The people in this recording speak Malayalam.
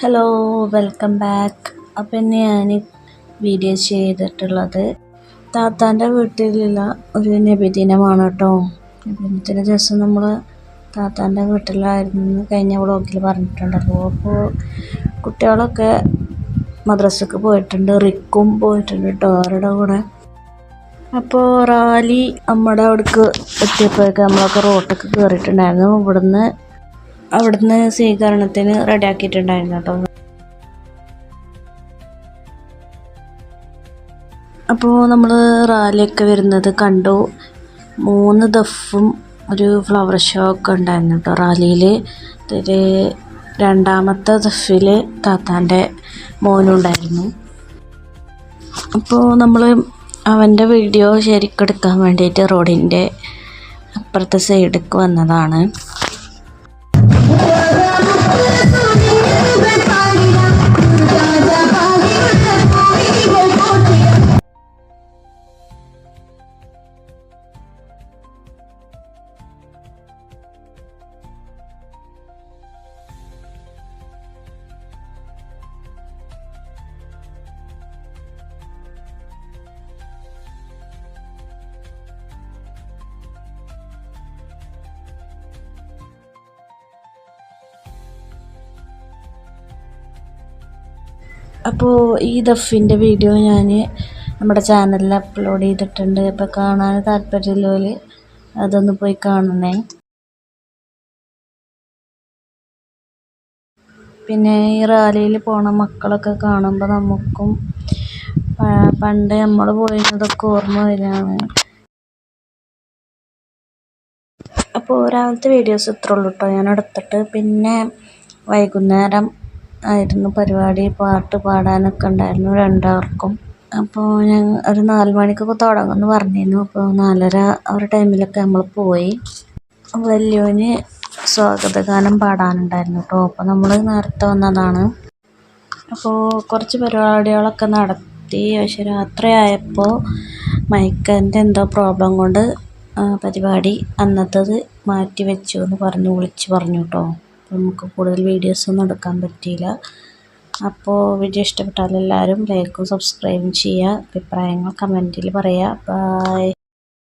ഹലോ വെൽക്കം ബാക്ക് അപ്പം ഞാൻ വീഡിയോ ചെയ്തിട്ടുള്ളത് താത്താന്റെ വീട്ടിലുള്ള ഒരു നബിദിനമാണ് കേട്ടോ. നബിദിനത്തിന്റെ ദിവസം നമ്മൾ താത്താന്റെ വീട്ടിലായിരുന്നു കഴിഞ്ഞ വ്ളോഗിൽ പറഞ്ഞിട്ടുണ്ടല്ലോ അപ്പോൾ കുട്ടികളൊക്കെ മദ്രസക്ക് പോയിട്ടുണ്ട് റിക്കും പോയിട്ടുണ്ട് കേട്ടോ അവരുടെ കൂടെ. അപ്പോൾ റാലി നമ്മുടെ അവിടേക്ക് എത്തിയപ്പോഴേക്ക് നമ്മളൊക്കെ റോട്ടൊക്കെ കയറിയിട്ടുണ്ടായിരുന്നു ഇവിടുന്ന് അവിടുന്ന് സ്വീകരണത്തിന് റെഡിയാക്കിയിട്ടുണ്ടായിരുന്നു കേട്ടോ അപ്പോൾ നമ്മൾ റാലിയൊക്കെ വരുന്നത് കണ്ടു. മൂന്ന് ദഫും ഒരു ഫ്ലവർ ഷോ ഒക്കെ ഉണ്ടായിരുന്നു കേട്ടോ റാലിയിൽ ഇതിൽ രണ്ടാമത്തെ ദഫിൽ താത്താന്റെ മോനുണ്ടായിരുന്നു അപ്പോൾ നമ്മൾ അവന്റെ വീഡിയോ ശരിക്കെടുക്കാൻ വേണ്ടിയിട്ട് റോഡിന്റെ അപ്പുറത്തെ സൈഡിലേക്ക് വന്നതാണ്. അപ്പോൾ ഈ ദഫിന്റെ വീഡിയോ ഞാൻ നമ്മുടെ ചാനലിൽ അപ്ലോഡ് ചെയ്തിട്ടുണ്ട്. അപ്പോൾ കാണാൻ താല്പര്യമുള്ളവർ അതൊന്ന് പോയി കാണണേ. പിന്നെ ഈ റാലിയിൽ പോണ മക്കളൊക്കെ കാണുമ്പോൾ നമുക്കും പണ്ട് നമ്മൾ പോയിരുന്നതൊക്കെ ഓർമ്മ വരികയാണ് അപ്പോൾ രാവിലത്തെ വീഡിയോസ് ഇത്രയുള്ളൂ കേട്ടോ ഞാൻ എടുത്തിട്ട് പിന്നെ വൈകുന്നേരം ആയിരുന്നു. പരിപാടി പാട്ട് പാടാനൊക്കെ ഉണ്ടായിരുന്നു രണ്ടാൾക്കും. അപ്പോൾ ഞാൻ ഒരു നാല് മണിക്കൊക്കെ തുടങ്ങുമെന്ന് പറഞ്ഞിരുന്നു. അപ്പോൾ നാലര ആ ഒരു ടൈമിലൊക്കെ നമ്മൾ പോയി. വലിയവന് സ്വാഗതഗാനം പാടാനുണ്ടായിരുന്നു കേട്ടോ. അപ്പോൾ നമ്മൾ നേരത്തെ വന്നതാണ്. അപ്പോൾ കുറച്ച് പരിപാടികളൊക്കെ നടത്തി. പക്ഷെ രാത്രിയായപ്പോൾ മൈക്കിന്റെ എന്തോ പ്രോബ്ലം കൊണ്ട് പരിപാടി അന്നത്തേത് മാറ്റി വെച്ചു എന്ന് പറഞ്ഞു വിളിച്ച് പറഞ്ഞു കേട്ടോ. നമുക്ക് കൂടുതൽ വീഡിയോസ് ഒന്നും എടുക്കാൻ പറ്റിയില്ല. അപ്പോൾ വീഡിയോ ഇഷ്ടപ്പെട്ടാൽ എല്ലാവരും ലൈക്കും സബ്സ്ക്രൈബും ചെയ്യുക. അഭിപ്രായങ്ങൾ കമന്റിൽ പറയുക ബൈ